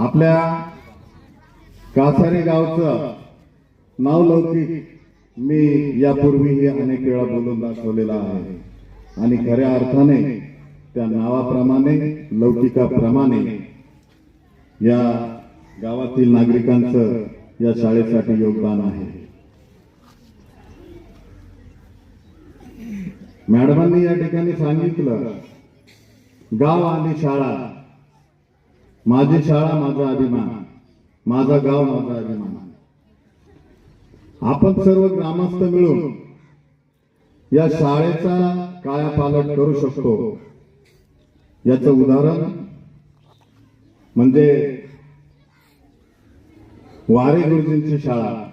आपल्या कासारी गावचं नाव लौकिक मी यापूर्वीही अनेक वेळा बोलून दाखवलेलं आहे. आणि खऱ्या अर्थाने त्या नावाप्रमाणे लौकिकाप्रमाणे या गावातील नागरिकांचं या शाळेसाठी योगदान आहे. मॅडमांनी या ठिकाणी सांगितलं गाव आणि शाळा माझी शाळा माझा अभिमान. माझा गाव माझा अभिमान. आपण सर्व ग्रामस्थ मिळून या शाळेचा कायापालट करू शकतो. याचं उदाहरण म्हणजे वारे गुरुजींची शाळा.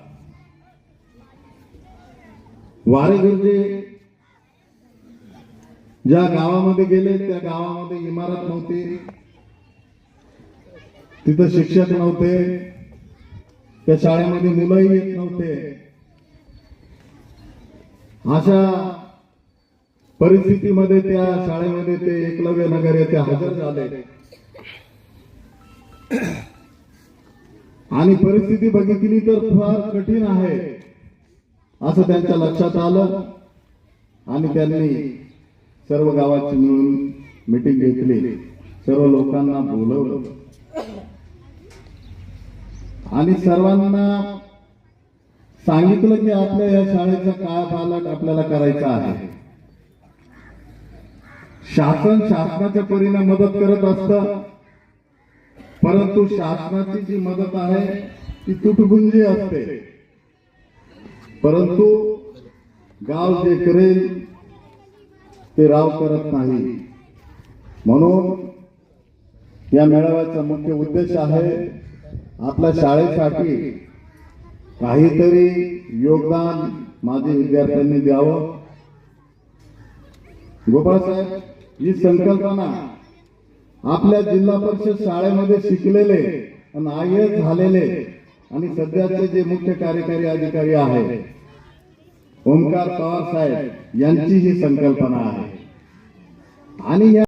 वारे गुरुजी ज्या गावामध्ये गेले त्या गावामध्ये इमारत नव्हती. तिथं शिक्षक नव्हते. त्या शाळेमध्ये मुलंही येत नव्हते. अशा परिस्थितीमध्ये त्या शाळेमध्ये ते एकलव्य नगर येथे हजर झाले. आणि परिस्थिती बघितली तर फार कठीण आहे असं त्यांच्या लक्षात आलं. आणि त्यांनी सर्व गावाची मिळून मिटिंग घेतली. सर्व लोकांना बोलवलं. आणि सर्वांना सांगितलं की आपल्या या शाळेचा कायापालट आपल्याला करायचा आहे. शासन शासनाच्या परीने मदत करत असत परंतु शासनाची जी मदत आहे ती तुटपुंजी असते. परंतु गाव जे करेल ते राव करत नाही. म्हणून या मेळाव्याचा मुख्य उद्देश आहे आपल्या शाळेसाठी काहीतरी योगदान माझे विद्यार्थ्यांनी द्यावं. गोपाळसाहेब ही संकल्पना आपल्या जिल्हा परिषद शाळेमध्ये शिकलेले आणि आय एस झालेले आणि सध्याचे जे मुख्य कार्यकारी अधिकारी आहे ओमकार पवार साहेब यांची ही संकल्पना आहे. आणि या